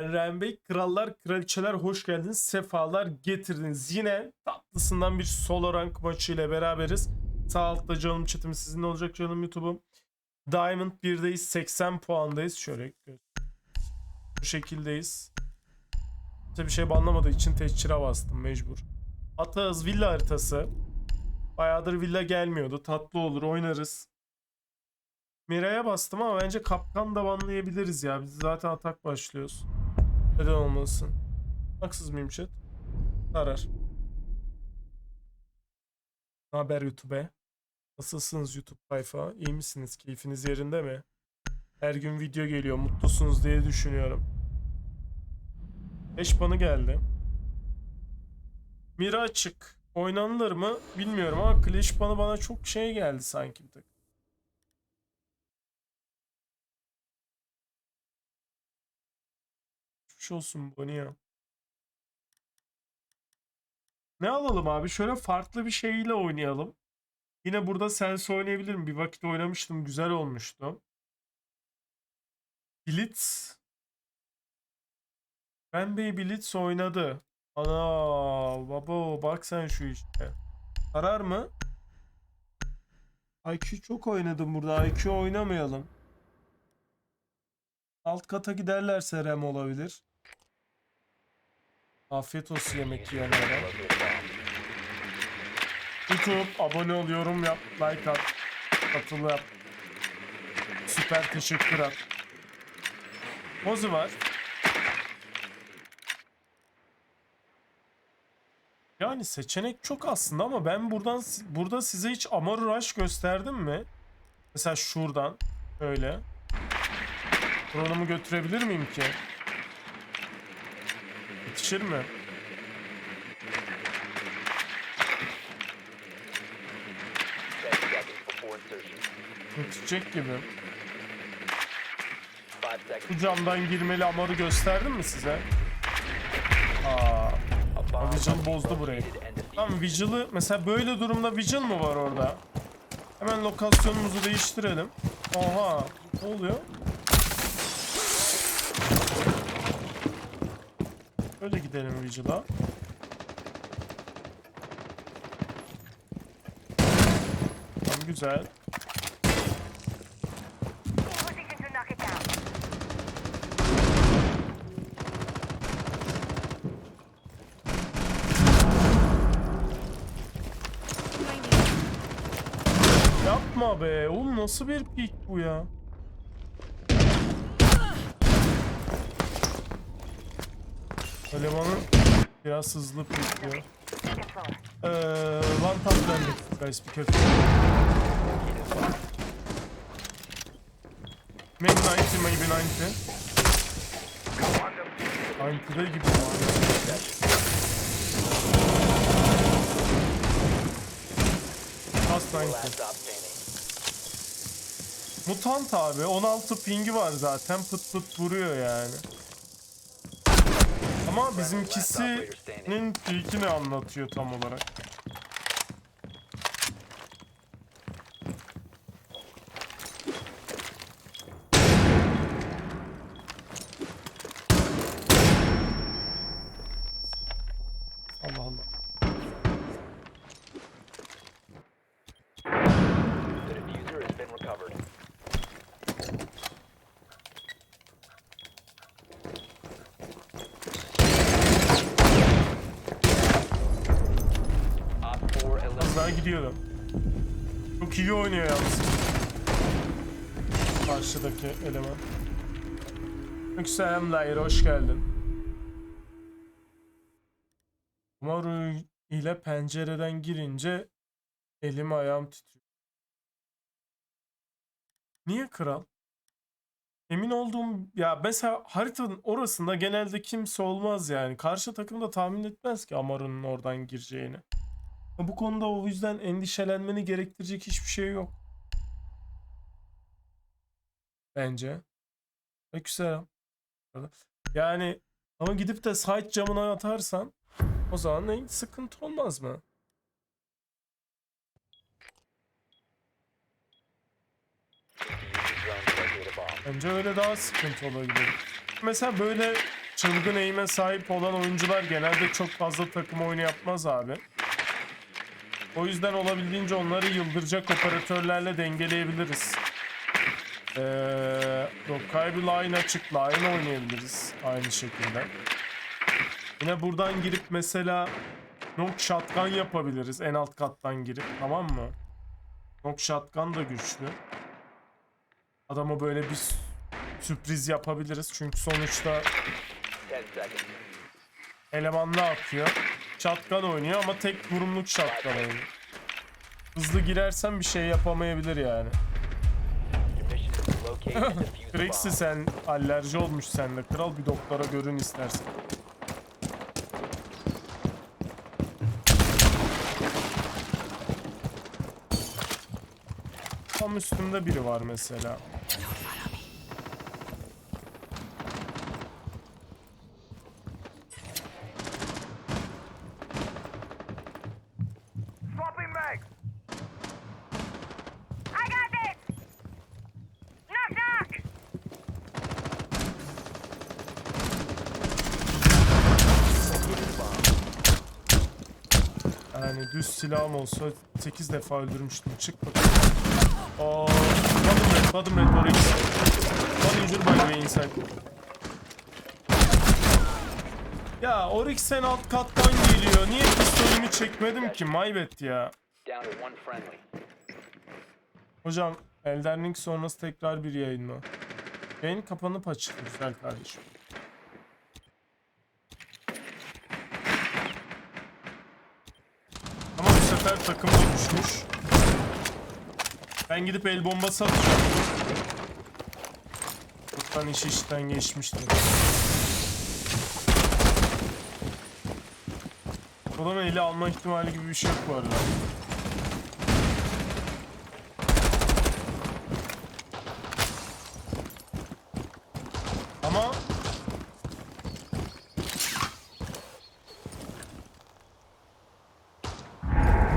Eren Bey, krallar, kraliçeler hoş geldiniz. Sefalar getirdiniz. Yine tatlısından bir solo rank maçı ile beraberiz. Sağ altta canım chatimi sizin olacak canım YouTube'um. Diamond 1'deyiz. 80 puandayız. Şöyle bu şekildeyiz. Kimse bir şey banlamadığı için teşhire bastım mecbur. Atağız villa haritası. Bayağıdır villa gelmiyordu. Tatlı olur oynarız. Mira'ya bastım ama bence kapkan da banlayabiliriz ya. Biz zaten atak başlıyoruz. Neden olmasın? Haksız mıyım chat? Arar. Haber YouTube? Nasılsınız YouTube tayfa? İyi misiniz? Keyfiniz yerinde mi? Her gün video geliyor. Mutlusunuz diye düşünüyorum. 5 banı geldi. Mira açık. Oynanılır mı bilmiyorum ama Clash banı bana çok şey geldi sanki bir tık. Geçmiş olsun Bonnie ya. Ne alalım abi? Şöyle farklı bir şeyle oynayalım. Yine burada Sense oynayabilirim. Bir vakit oynamıştım. Güzel olmuştu. Blitz. Ben Bey Blitz oynadı. Ana baba bak sen şu işte. Karar mı? IQ çok oynadım burada. IQ oynamayalım. Alt kata giderlerse rem olabilir. Afiyet olsun yemek yiyenlere. YouTube abone ol, yorum yap, like at, katıl yap. Süper teşekkür at. Mozu var. Yani seçenek çok aslında ama ben buradan burada size hiç Amaru Rush gösterdim mi? Mesela şuradan öyle. Drone'umu götürebilir miyim ki? Yetişir mi? Yetişecek gibi. Bu camdan girmeli Amar'ı gösterdim mi size? Aa, Vigil bozdu burayı. Tamam Vigil'ı mesela böyle durumda Vigil mı var orada? Hemen lokasyonumuzu değiştirelim. Oha ne oluyor? Öyle gidelim Vigil'a. Tamam güzel. Yapma be. Oğlum nasıl bir pik bu ya? Elemanın biraz hızlı pikliyor. Eee one tap döndük. Guys bir kötü. Maybe 90, maybe 90. 90'da gibi. Last 90. Last stop standing. Mutant abi 16 pingi var zaten pıt pıt vuruyor yani. Ama bizimkisinin ne anlatıyor tam olarak? Allah Allah. The diffuser has been recovered. Op 4 Az eliminated. daha gidiyordum. Çok iyi oynuyor yalnız. Karşıdaki eleman. Yükselen Lair hoş geldin. Maru ile pencereden girince elim ayağım titriyor. Niye kral? Emin olduğum ya mesela haritanın orasında genelde kimse olmaz yani. Karşı takım da tahmin etmez ki Amaru'nun oradan gireceğini. Bu konuda o yüzden endişelenmeni gerektirecek hiçbir şey yok. Bence. Aleykümselam. Yani ama gidip de site camına atarsan o zaman ne sıkıntı olmaz mı? Bence öyle daha sıkıntı olabilir. Mesela böyle çılgın eğime sahip olan oyuncular genelde çok fazla takım oyunu yapmaz abi. O yüzden olabildiğince onları yıldıracak operatörlerle dengeleyebiliriz. Ee, Dokai bir line açık line oynayabiliriz aynı şekilde. Yine buradan girip mesela Nok shotgun yapabiliriz en alt kattan girip tamam mı? Nok shotgun da güçlü. Adama böyle bir sü- sürpriz yapabiliriz çünkü sonuçta 10 seconds. eleman ne yapıyor? Shotgun oynuyor ama tek vurumluk shotgun oynuyor. Hızlı girersen bir şey yapamayabilir yani. Bomb. sen alerji olmuş sende. Kral bir doktora görün istersen. Tam üstümde biri var mesela. Olsa 8 defa öldürmüştüm. Çık bakalım. Aa, bottom red, bottom red, git. One injured by the way inside. Ya Oryx sen alt kattan geliyor. Niye pistolümü çekmedim ki? Maybet ya. Hocam Elden Ring sonrası tekrar bir yayın mı? Yayın kapanıp açık güzel kardeşim. Sefer takım da düşmüş. Ben gidip el bombası atacağım. Çoktan iş işten geçmiştir. Odanın eli alma ihtimali gibi bir şey yok bu arada. Ama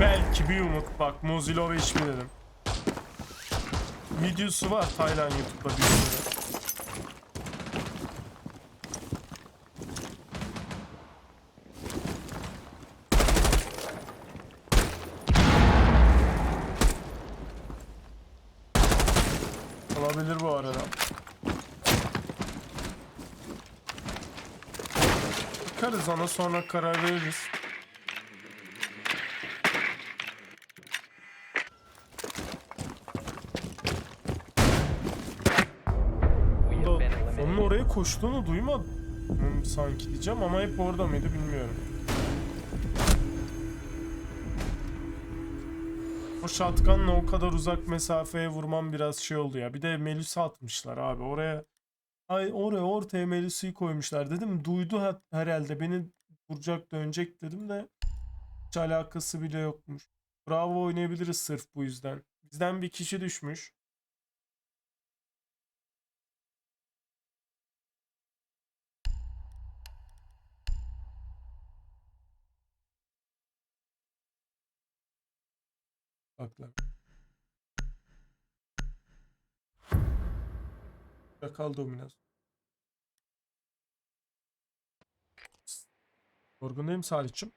belki bir umut bak Mozilla ve hiçbir dedim. Videosu var Taylan YouTube'da bir sürü. Olabilir bu arada. Bakarız ona sonra karar veririz. We have Da- been Onun eliminated. oraya koştuğunu duymadım sanki diyeceğim ama hep orada mıydı bilmiyorum. O shotgunla o kadar uzak mesafeye vurmam biraz şey oldu ya. Bir de Melus'u atmışlar abi oraya. Ay oraya ortaya Melus'u koymuşlar dedim. Duydu ha- herhalde beni vuracak dönecek dedim de hiç alakası bile yokmuş. Bravo oynayabiliriz sırf bu yüzden. Bizden bir kişi düşmüş. Bak lan. Yakal dominaz. Yorgundayım Salih'cim.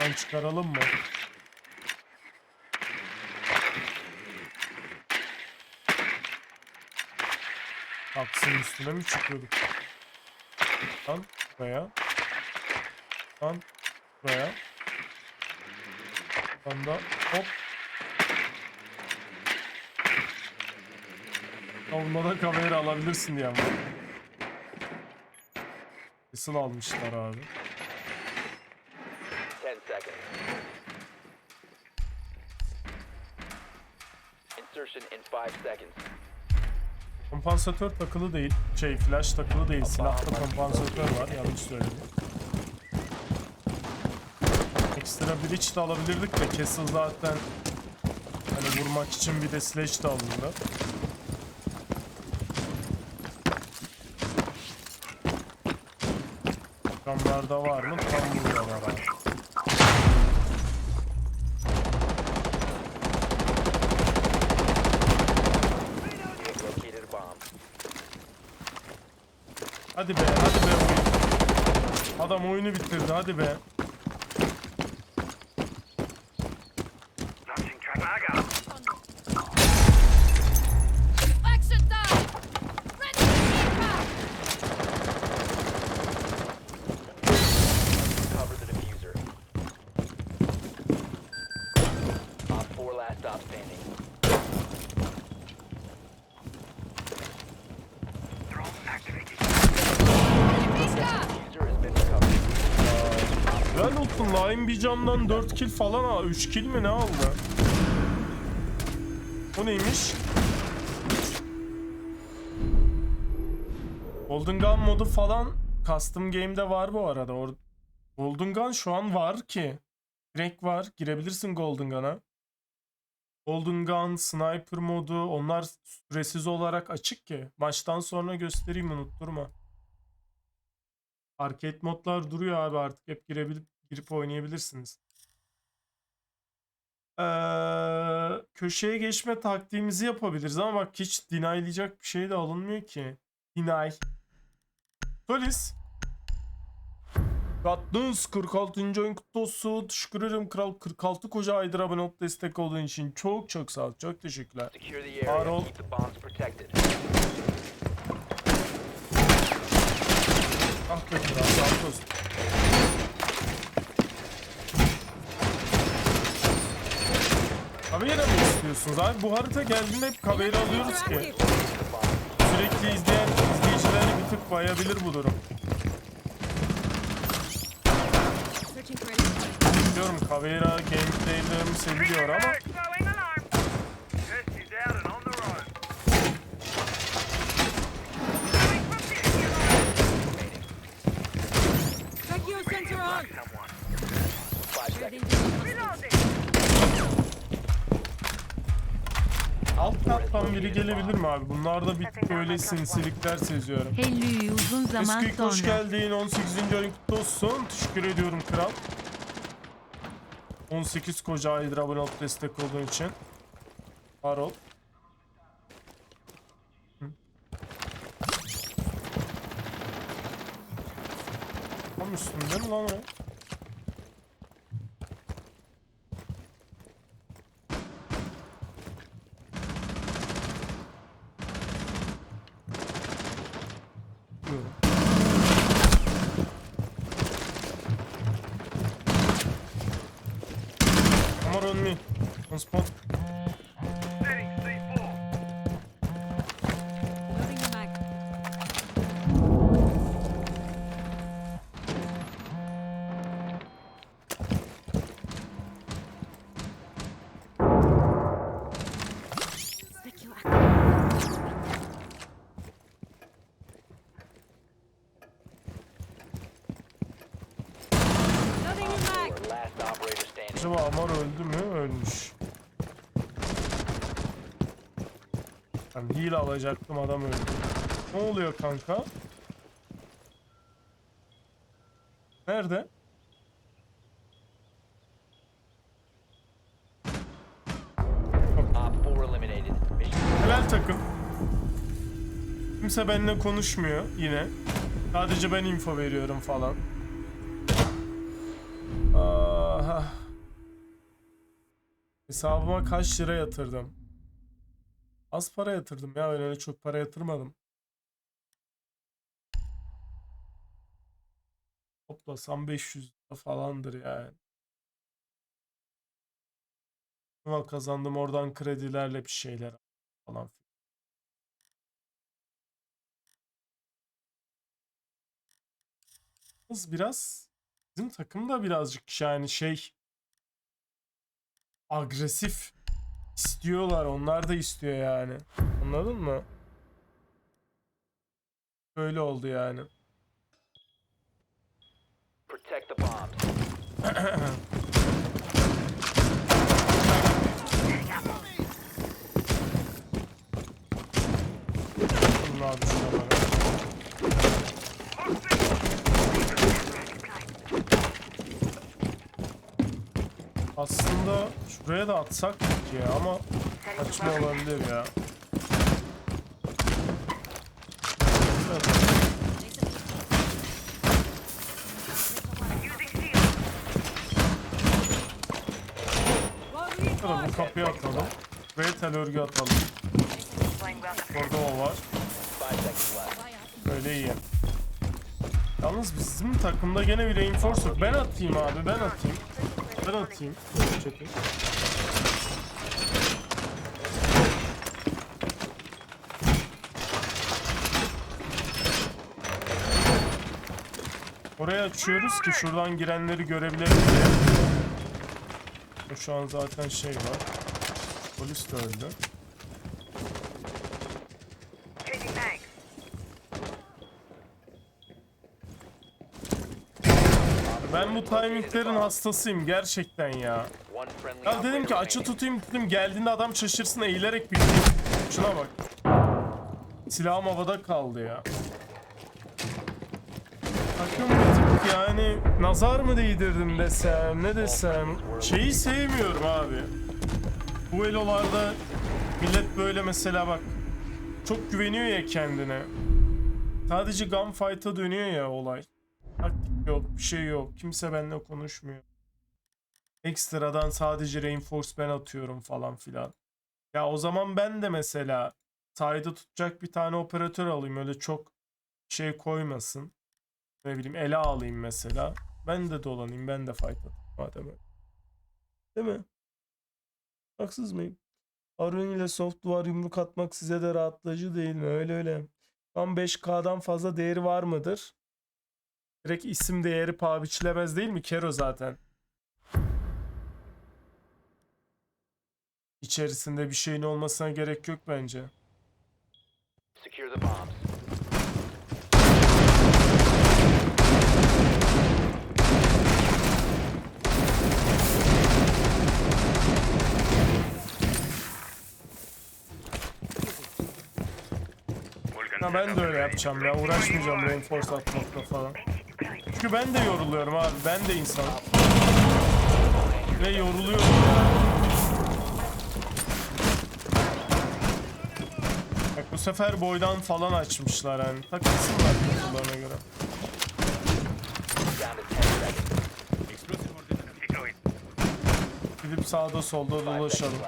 Ben çıkaralım mı? Taksinin üstüne mi çıkıyorduk? Lan buraya. Lan buraya. Lan da hop. Savunmada kamera alabilirsin diye ama. Kesin almışlar abi. 10 seconds. Insertion in 5 seconds. Kompansatör takılı değil. Şey flash takılı değil. Silahta kompansatör var. Yanlış söyledim. Ekstra breach de alabilirdik de Castle zaten hani vurmak için bir de slash de alındı. Camlarda var mı? Tam burada var. Hadi be, hadi be oyun. Adam oyunu bitirdi, hadi be. Helal olsun Lain bir camdan 4 kill falan ha 3 kill mi ne aldı? O neymiş? Golden Gun modu falan custom game'de var bu arada. Or Golden Gun şu an var ki. Direkt var. Girebilirsin Golden Gun'a. Golden Gun, Sniper modu onlar süresiz olarak açık ki. Maçtan sonra göstereyim unutturma. Arcade modlar duruyor abi artık hep girebilip girip oynayabilirsiniz. Ee, köşeye geçme taktiğimizi yapabiliriz ama bak hiç denaylayacak bir şey de alınmıyor ki. Deny. Solis. Gattınız 46. oyun kutlu olsun. Teşekkür ederim kral. 46 koca aydır abone olup destek olduğun için çok çok sağ ol. Çok teşekkürler. Var ol. Ah be kral sağ olsun. Kavera mı istiyorsunuz abi? Bu harita geldiğinde hep kavera alıyoruz ki. Sürekli izleyen izleyicileri bir tık bayabilir bu durum. Biliyorum kavera gameplaylerim seviliyor ama biri gelebilir mi abi? Bunlarda bir böyle sinsilikler seziyorum. Hello uzun zaman hoş sonra. geldin 18. oyun kutlu olsun. Teşekkür ediyorum kral. 18 koca aydır abone olup destek olduğun için. Var ol. Hı. Tam üstünde mi lan o? Amar öldü mü? Ölmüş. Ben heal alacaktım adam öldü. Ne oluyor kanka? Nerede? Op 4 eliminated. Mission Helal takım. Kimse benimle konuşmuyor yine. Sadece ben info veriyorum falan. Hesabıma kaç lira yatırdım? Az para yatırdım ya ben öyle çok para yatırmadım. Toplasam 500 lira falandır yani. Ama kazandım oradan kredilerle bir şeyler falan. Yalnız biraz bizim takım da birazcık yani şey agresif istiyorlar. Onlar da istiyor yani. Anladın mı? Böyle oldu yani. Protect the bombs. Abi. Aslında Buraya da atsak ya ama açma olabilir ya. Atalım bu kapıyı atalım. Ve tel örgü atalım. Orada o var. Böyle iyi. Yalnız bizim takımda gene bir reinforcer. Ben atayım abi ben atayım. Ben atayım. Çetin. Oraya açıyoruz ki şuradan girenleri görebilelim diye. Şu an zaten şey var. Polis de öldü. Ben bu timinglerin hastasıyım gerçekten ya. Ya dedim ki açı tutayım dedim geldiğinde adam şaşırsın eğilerek bitti. Şuna bak. Silahım havada kaldı ya. Takım bir tık yani nazar mı değdirdim desem ne desem. Şeyi sevmiyorum abi. Bu elolarda millet böyle mesela bak çok güveniyor ya kendine. Sadece gunfight'a dönüyor ya olay. Taktik yok, bir şey yok. Kimse benimle konuşmuyor. Ekstradan sadece reinforcement atıyorum falan filan. Ya o zaman ben de mesela side'ı tutacak bir tane operatör alayım. Öyle çok şey koymasın. Ne bileyim ele alayım mesela. Ben de dolanayım. Ben de fight atayım. Madem öyle. Değil mi? Haksız mıyım? Harun ile soft duvar yumruk atmak size de rahatlayıcı değil mi? Öyle öyle. Tam 5K'dan fazla değeri var mıdır? Direkt isim değeri paha biçilemez değil mi? Kero zaten. İçerisinde bir şeyin olmasına gerek yok bence. Ha ben de öyle yapacağım ya. Uğraşmayacağım reinforce atmakla falan. Çünkü ben de yoruluyorum abi. Ben de insan. Ve yoruluyorum yani. Sefer boydan falan açmışlar hani. Takılsınlar kutularına göre. Down to 10 seconds. Keep going. Gidip sağda solda dolaşalım.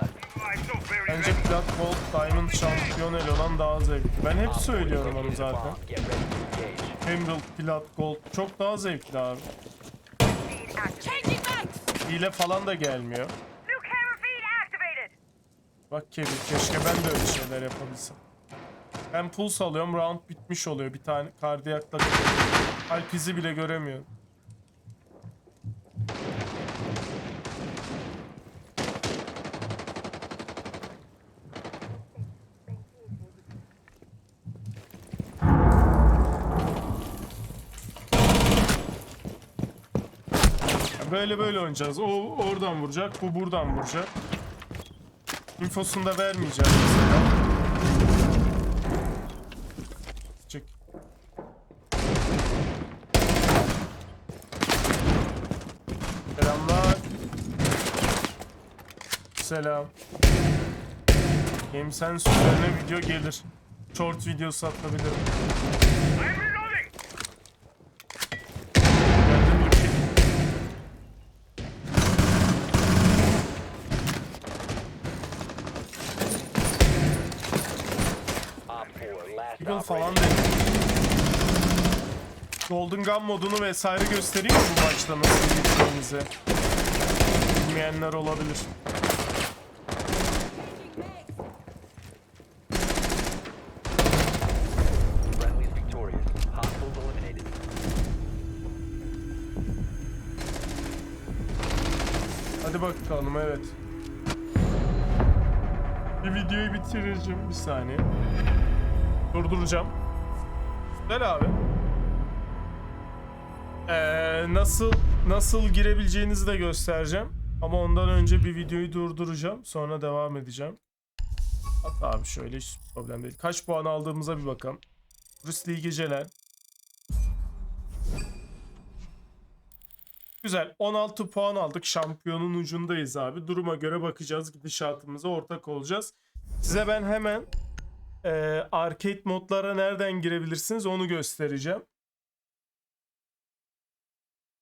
Bence. Plat Gold Diamond şampiyon olan daha zevkli. Ben hep söylüyorum onu zaten. Emerald, Plat, Gold çok daha zevkli abi. Hile falan da gelmiyor. Bak Kevin keşke ben de öyle şeyler yapabilsem. Ben puls alıyorum round bitmiş oluyor. Bir tane kardiyakla kalp izi bile göremiyorum. Böyle böyle oynayacağız. O oradan vuracak, bu buradan vuracak. İnfosunu da vermeyeceğim mesela. Çık. Selamlar. Selam. Game Sense üzerine video gelir. Short videosu atabilirim. I'm reloading. Geldim bakayım. Op 4 last Eagle falan dedim. Golden Gun modunu vesaire göstereyim mi bu maçta nasıl gideceğimizi? Bilmeyenler olabilir. Bakalım evet. Bir videoyu bitireceğim bir saniye. Durduracağım. Güzel abi. Ee, nasıl nasıl girebileceğinizi de göstereceğim. Ama ondan önce bir videoyu durduracağım. Sonra devam edeceğim. Hatta abi şöyle hiç problem değil. Kaç puan aldığımıza bir bakalım. Rus iyi geceler. Güzel. 16 puan aldık. Şampiyonun ucundayız abi. Duruma göre bakacağız. Gidişatımıza ortak olacağız. Size ben hemen e, arcade modlara nereden girebilirsiniz onu göstereceğim.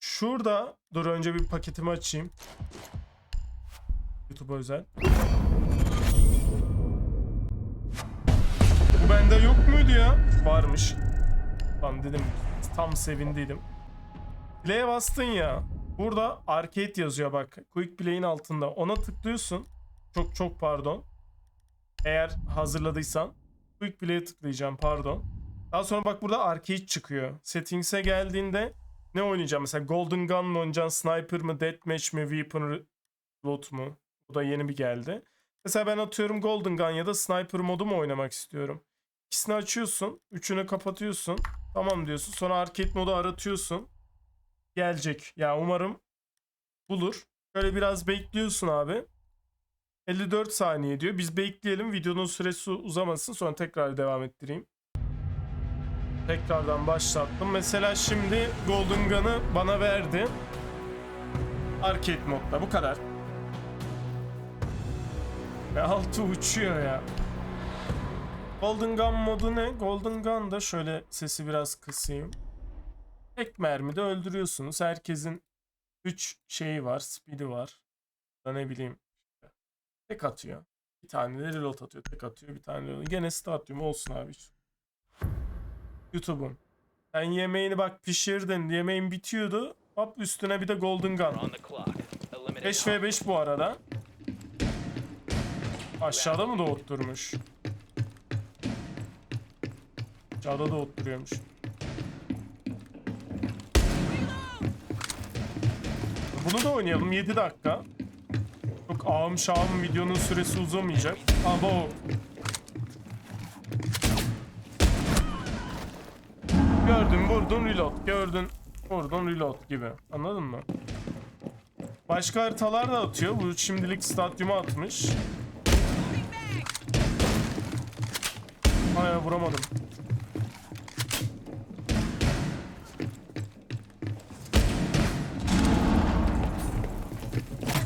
Şurada dur önce bir paketimi açayım. YouTube'a özel. Bu bende yok muydu ya? Varmış. Lan dedim tam sevindiydim. Play'e bastın ya. Burada arcade yazıyor bak. Quick Play'in altında. Ona tıklıyorsun. Çok çok pardon. Eğer hazırladıysan. Quick Play'e tıklayacağım pardon. Daha sonra bak burada arcade çıkıyor. Settings'e geldiğinde ne oynayacağım? Mesela Golden Gun mı oynayacaksın? Sniper mı? Deathmatch mi? Weapon Reload mu? Bu da yeni bir geldi. Mesela ben atıyorum Golden Gun ya da Sniper modu mu oynamak istiyorum? İkisini açıyorsun. Üçünü kapatıyorsun. Tamam diyorsun. Sonra arcade modu aratıyorsun. Gelecek. Ya umarım bulur. Böyle biraz bekliyorsun abi. 54 saniye diyor. Biz bekleyelim. Videonun süresi uzamasın. Sonra tekrar devam ettireyim. Tekrardan başlattım. Mesela şimdi Golden Gun'ı bana verdi. Arcade modda. Bu kadar. Ve altı uçuyor ya. Golden Gun modu ne? Golden Gun'da şöyle sesi biraz kısayım. Tek mermide öldürüyorsunuz. Herkesin 3 şeyi var. Speed'i var. Da ne bileyim. Tek atıyor. Bir tane de reload atıyor. Tek atıyor. Bir tane reload. Gene stadyum olsun abi. YouTube'um. Sen yemeğini bak pişirdin. Yemeğin bitiyordu. Hop üstüne bir de Golden Gun. On the clock. Eliminate 5 v 5 bu arada. Aşağıda mı doğutturmuş? Aşağıda doğutturuyormuş. Bunu da oynayalım 7 dakika. Çok ağım şağım videonun süresi uzamayacak. Abo. Gördün vurdun reload. Gördün vurdun reload gibi. Anladın mı? Başka haritalar da atıyor. Bu şimdilik stadyuma atmış. Ay vuramadım.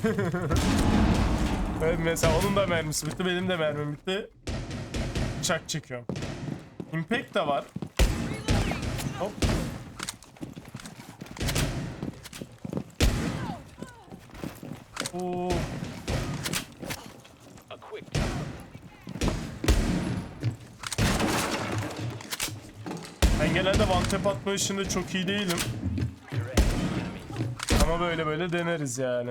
evet, mesela onun da mermisi bitti, benim de mermim bitti. Bıçak çekiyorum. Impact da var. Hop. Oo. Ben genelde one tap atma işinde çok iyi değilim. Ama böyle böyle deneriz yani.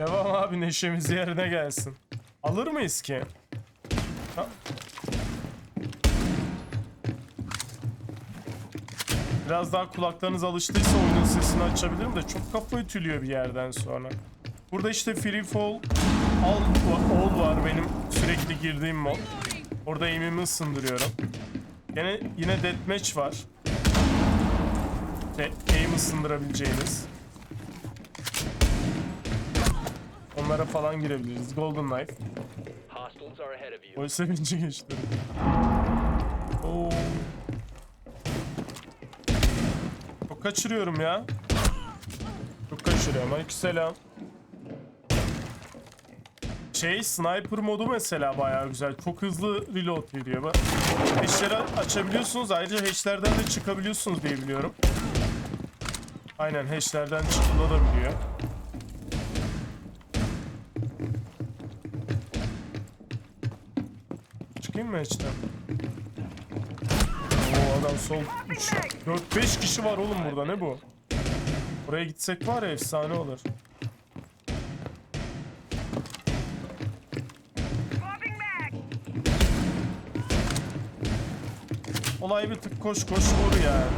Devam abi neşemiz yerine gelsin. Alır mıyız ki? Ha? Biraz daha kulaklarınız alıştıysa oyunun sesini açabilirim de çok kafa ütülüyor bir yerden sonra. Burada işte Free Fall All, All var benim sürekli girdiğim mod. Orada aim'imi ısındırıyorum. Yine, yine Deathmatch var. İşte aim ısındırabileceğiniz. Onlara falan girebiliriz. Golden Knife. Oy sevinci geçti. Oo. Çok kaçırıyorum ya. Çok kaçırıyorum. Aleykümselam. Şey sniper modu mesela bayağı güzel. Çok hızlı reload veriyor. Bak. Hash'leri açabiliyorsunuz. Ayrıca hash'lerden de çıkabiliyorsunuz diye biliyorum. Aynen hash'lerden çıkılabiliyor. Mı hash'ten? Oo adam sol 3 4 5 kişi var oğlum burada ne bu? Oraya gitsek var ya efsane olur. Olay bir tık koş koş vur yani.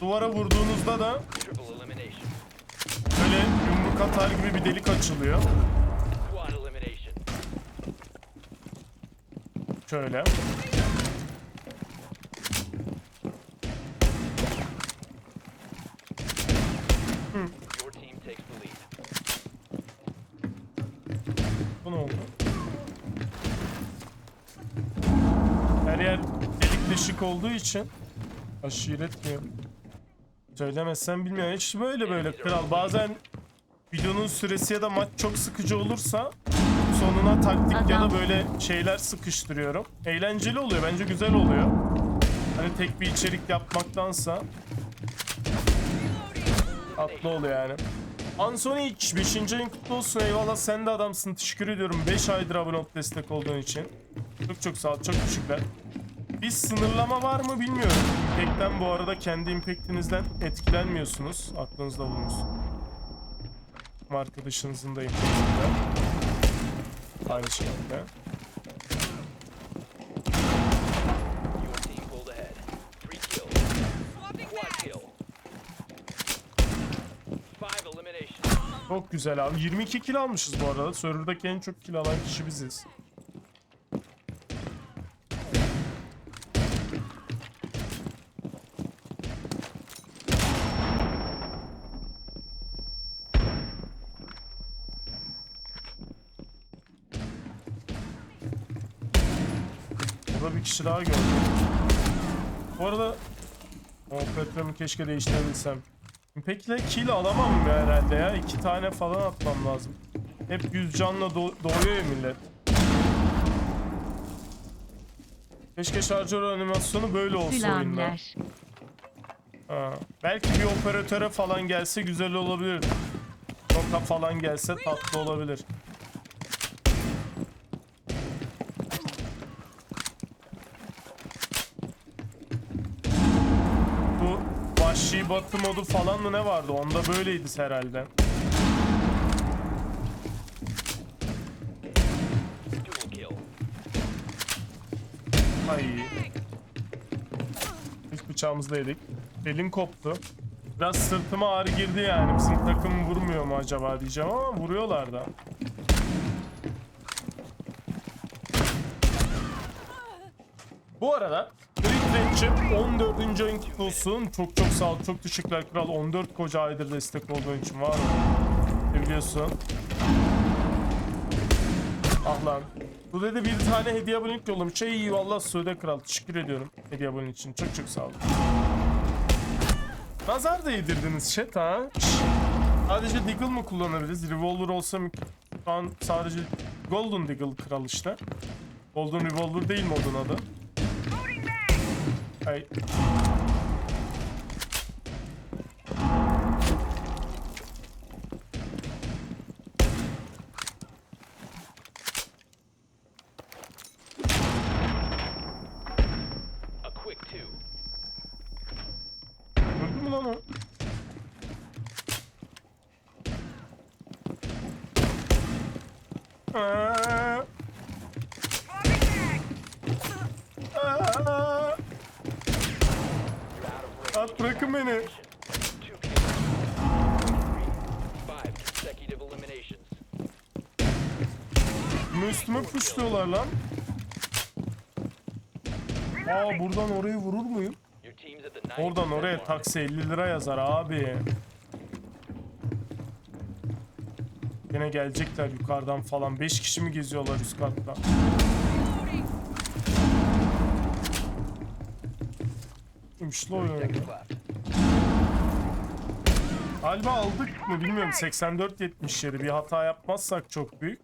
Duvara vurduğunuzda da böyle yumruk atar gibi bir delik açılıyor. Şöyle. Bu ne oldu? Her yer delik deşik olduğu için aşiret diyor. Söylemezsem bilmiyorum. Hiç böyle böyle kral. Bazen videonun süresi ya da maç çok sıkıcı olursa sonuna taktik ya da böyle şeyler sıkıştırıyorum. Eğlenceli oluyor. Bence güzel oluyor. Hani tek bir içerik yapmaktansa tatlı oluyor yani. Ansonic 5. ayın kutlu olsun. Eyvallah sen de adamsın. Teşekkür ediyorum. 5 aydır abone olup destek olduğun için. Çok çok sağ ol. Çok teşekkürler. Bir sınırlama var mı bilmiyorum. Impact'ten bu arada kendi impact'inizden etkilenmiyorsunuz. Aklınızda bulunsun. Arkadaşınızın da impact'inden. Aynı şekilde. Your team pulled ahead. Three kills. Quad kill. Five eliminations. Çok güzel abi. 22 kill almışız bu arada. Server'daki en çok kill alan kişi biziz. Burada bir kişi daha gördüm. Bu arada Operatörümü keşke değiştirebilsem. Peki kill alamam ya herhalde ya. İki tane falan atmam lazım. Hep yüz canla do- doğuyor ya millet. Keşke şarjör animasyonu böyle olsa oyunda. Ha. Belki bir operatöre falan gelse güzel olabilir. Roka falan gelse tatlı olabilir. Bu batı modu falan mı ne vardı? Onda böyleydi herhalde. Ay. Biz bıçağımızı da yedik. Elim koptu. Biraz sırtıma ağrı girdi yani. Bizim takım vurmuyor mu acaba diyeceğim ama vuruyorlar da. Bu arada Ranch'im 14. ayın kutlu olsun. Çok çok sağ ol. Çok teşekkürler kral. 14 koca aydır destek olduğun için var ol. Biliyorsun. Ah lan. Bu dedi bir tane hediye abonelik yollamış. İyi valla Sude Kral. Teşekkür ediyorum hediye abonelik için. Çok çok sağ olun. Nazar da yedirdiniz chat ha. Sadece Deagle mı kullanabiliriz? Revolver olsa mı? Şu an sadece Golden Deagle Kral işte. Golden Revolver değil modun adı. Ay. A quick two. Öldü mü lan o? Aa. Aa. At bırakın beni. Two kills. Five consecutive eliminations. Bunu üstüme puşluyorlar lan. Aa buradan orayı vurur muyum? Your team's at the 90% Oradan oraya taksi 50 lira yazar abi. Yine gelecekler yukarıdan falan. 5 kişi mi geziyorlar üst katta? Kimmiş lan o Seconds öyle? left. Galiba aldık mı bilmiyorum. 84-77 bir hata yapmazsak çok büyük.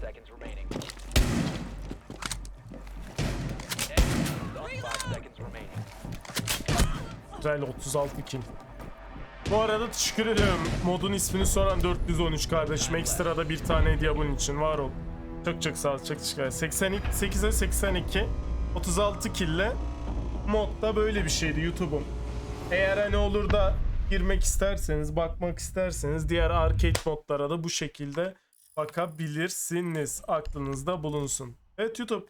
Seconds remaining. Güzel 36 kill. Bu arada teşekkür ediyorum. Modun ismini soran 413 kardeşim. Ekstrada bir tane hediye bunun için var ol. Çok çok sağ ol. Çok teşekkür ederim. 88'e 82. 36 kille. Modda böyle bir şeydi YouTube'um. Eğer hani olur da girmek isterseniz, bakmak isterseniz diğer arcade modlara da bu şekilde bakabilirsiniz. Aklınızda bulunsun. Evet YouTube.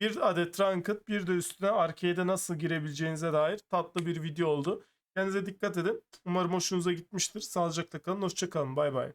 Bir adet Ranked bir de üstüne arcade'e nasıl girebileceğinize dair tatlı bir video oldu. Kendinize dikkat edin. Umarım hoşunuza gitmiştir. Sağlıcakla kalın. Hoşçakalın. Bay bay.